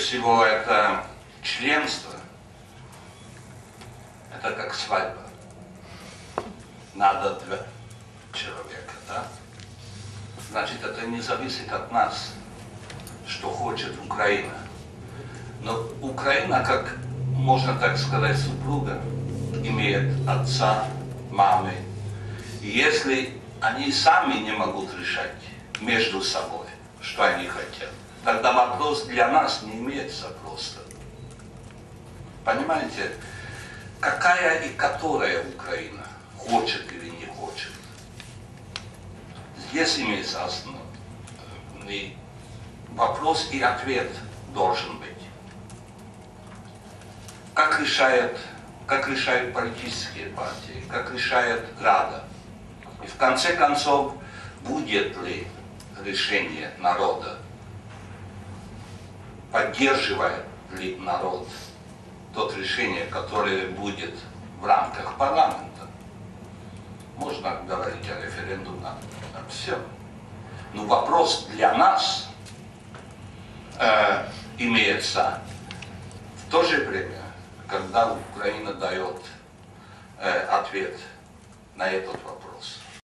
всего это членство, это как свадьба. Надо два человека, да? Значит, это не зависит от нас, что хочет Украина. Но Украина, как можно так сказать, супруга, имеет отца, мамы. И если они сами не могут решать между собой, что они хотят, тогда вопрос для нас не имеется просто. Понимаете, какая и которая Украина хочет или не хочет. Здесь имеется основной вопрос и ответ должен быть. Как решает, как решают политические партии, как решает Рада. И в конце концов, будет ли решение народа, поддерживает народ тот решение, которое будет в рамках парламента. Можно говорить о референдуме, все. Но вопрос для нас э, имеется в то же время, когда Украина дает э, ответ на этот вопрос.